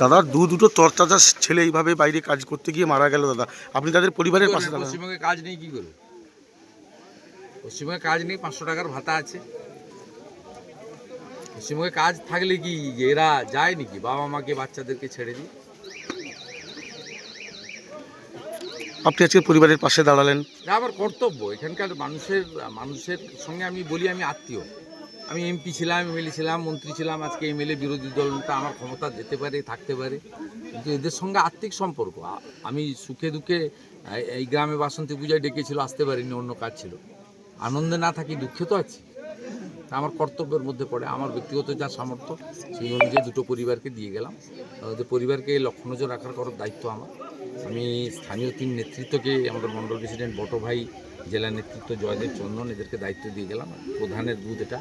দাদা দু দুটো তরতাজা ছেলে এইভাবে বাইরে কাজ করতে গিয়ে মারা গেল দাদা। আপনি তাদের পরিবারের পাশে পশ্চিমবঙ্গে কাজ নেই কি করে? পশ্চিমবঙ্গে কাজ নেই পাঁচশো টাকার ভাতা আছে। পশ্চিমবঙ্গে কাজ থাকলে কি এরা যায় নাকি? বাবা মাকে বাচ্চাদেরকে ছেড়ে দিই আপনি আজকে পরিবারের পাশে দাঁড়ালেন। আমার কর্তব্য। এখানকার মানুষের মানুষের সঙ্গে আমি বলি আমি আত্মীয়। আমি এমপি ছিলাম এমএলএ ছিলাম, মন্ত্রী ছিলাম, আজকে এমএলএ বিরোধী দল আমার ক্ষমতা যেতে পারে, থাকতে পারে। কিন্তু এদের সঙ্গে আর্থিক সম্পর্ক আমি সুখে দুঃখে এই- গ্রামে বাসন্তী পূজায় ডেকেছিল, আসতে পারিনি, অন্য কাজ ছিল। আনন্দে না থাকি, দুঃখে তো আছি। আমার কর্তব্যের মধ্যে পড়ে, আমার ব্যক্তিগত যা সামর্থ্য, সেই অনুযায়ী দুটো পরিবারকে দিয়ে গেলাম। ওদের পরিবারকে লক্ষ্য নজর রাখার করার দায়িত্ব আমার। আমি স্থানীয় তিন নেতৃত্বকে, আমাদের মন্ডল প্রেসিডেন্ট বটো ভাই জেলা নেতৃত্ব জয়দেব চন্দন এদেরকে দায়িত্ব দিয়ে গেলাম। প্রধানের বুথ এটা।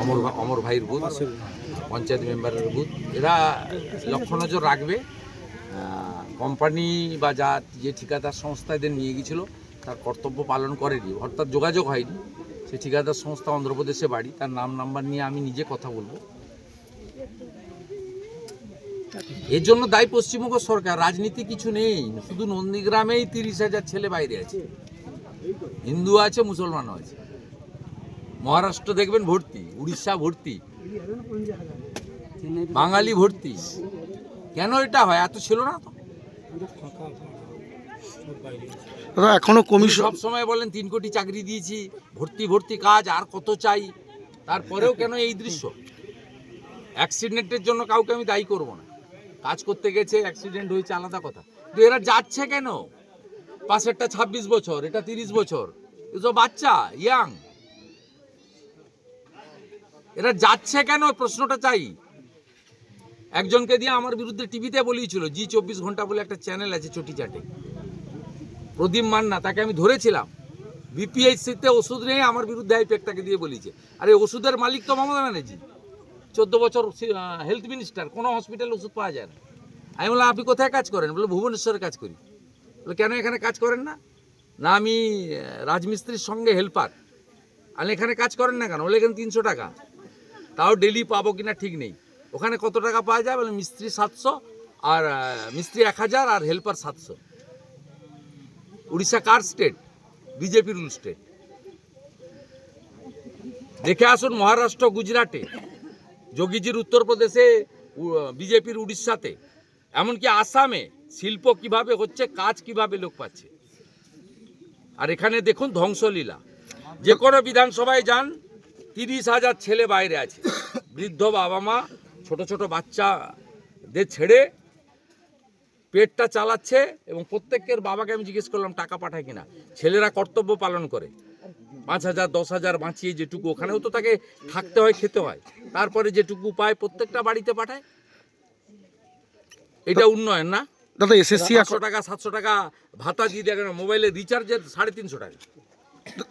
অমর অমর ভাইয়ের বুথ, পঞ্চায়েত মেম্বারের বুথ। এরা লক্ষ্য নজর রাখবে। কোম্পানি বা যা যে ঠিকাদার সংস্থা এদের নিয়ে গিয়েছিল, তার কর্তব্য পালন করেনি। অর্থাৎ যোগাযোগ হয়নি। সে ঠিকাদার সংস্থা অন্ধ্রপ্রদেশে বাড়ি, তার নাম নাম্বার নিয়ে আমি নিজে কথা বলব। এর জন্য দায়ী পশ্চিমবঙ্গ সরকার রাজনীতি কিছু নেই। শুধু নন্দীগ্রামেই তিরিশ হাজার ছেলে বাইরে আছে। হিন্দু আছে মুসলমানও আছে। মহারাষ্ট্র দেখবেন ভর্তি উড়িষ্যা ভর্তি বাঙালি ভর্তি। কেন এটা হয়? এত ছিল না তো। দাদা এখনও কমিশন সব সময় বলেন তিন কোটি চাকরি দিয়েছি ভর্তি ভর্তি কাজ আর কত চাই? তারপরেও কেন এই দৃশ্য? অ্যাক্সিডেন্টের জন্য কাউকে আমি দায়ী করব না। কাজ করতে গেছে অ্যাক্সিডেন্ট হয়েছে, আলাদা কথা। কিন্তু এরা যাচ্ছে কেন? পাশেরটা ছাব্বিশ বছর, এটা তিরিশ বছর। এসব বাচ্চা ইয়াং এরা যাচ্ছে কেন? প্রশ্নটা চাই। একজনকে দিয়ে আমার বিরুদ্ধে টিভিতে বলিয়েছিল, জি চব্বিশ ঘণ্টা বলে একটা চ্যানেল আছে চটি চাটে। প্রদীপ মান্না, তাকে আমি ধরেছিলাম। বিপিএইচসিতে ওষুধ নেই আমার বিরুদ্ধে আইপ্যাকটাকে দিয়ে বলিছে আরে ওষুধের মালিক তো মমতা ব্যানার্জি। চোদ্দ বছর হেলথ মিনিস্টার কোনো হসপিটালে ওষুধ পাওয়া যায় না। আমি বললাম, আপনি কোথায় কাজ করেন? বলে, ভুবনেশ্বরে কাজ করি। বলে, কেন এখানে কাজ করেন না? না, আমি রাজমিস্ত্রির সঙ্গে হেল্পার আর এখানে কাজ করেন না কেন? বলে, এখানে তিনশো টাকা। তাও ডেলি পাবো কিনা ঠিক নেই। ওখানে কত টাকা পাওয়া যায়? বলে, মিস্ত্রি সাতশো আর মিস্ত্রি এক হাজার আর হেল্পার সাতশো। উড়িষ্যা কার স্টেট বিজেপি রুল স্টেট দেখে আসুন মহারাষ্ট্র, গুজরাটে। যোগীজির উত্তরপ্রদেশে বিজেপির উড়িষ্যাতে। এমনকি আসামে শিল্প কীভাবে হচ্ছে, কাজ কীভাবে লোক পাচ্ছে। আর এখানে দেখুন ধ্বংসলীলা। যে কোনো বিধানসভায় যান, তিরিশ হাজার ছেলে বাইরে আছে। বৃদ্ধ বাবা মা, ছোট ছোট বাচ্চাদের ছেড়ে পেটটা চালাচ্ছে এবং প্রত্যেকের বাবাকে আমি জিজ্ঞেস করলাম টাকা পাঠায় কিনা? ছেলেরা কর্তব্য পালন করে। পাঁচ হাজার দশ হাজার বাঁচিয়ে যেটুকু ওখানেও তো তাকে থাকতে হয় খেতে হয়। তারপরে যেটুকু পায় প্রত্যেকটা বাড়িতে পাঠায়। এটা উন্নয়ন না? দাদা এসএসসি একশো টাকা সাতশো টাকা ভাতা দিয়ে দেয় মোবাইলের মোবাইলে রিচার্জের সাড়ে তিনশো টাকা।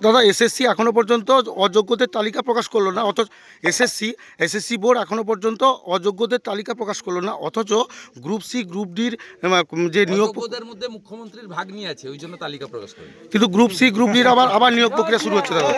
দাদা এসএসসি এখনও পর্যন্ত অযোগ্যদের তালিকা প্রকাশ করল না অথচ এসএসসি এসএসসি বোর্ড এখনও পর্যন্ত অযোগ্যদের তালিকা প্রকাশ করল না অথচ গ্রুপ সি গ্রুপ ডির যে নিয়োগ মধ্যে মুখ্যমন্ত্রীর ভাগ নিয়ে আছে ওই জন্য তালিকা প্রকাশ করে কিন্তু গ্রুপ সি গ্রুপ ডির আবার আবার নিয়োগ প্রক্রিয়া শুরু হচ্ছে দাদা।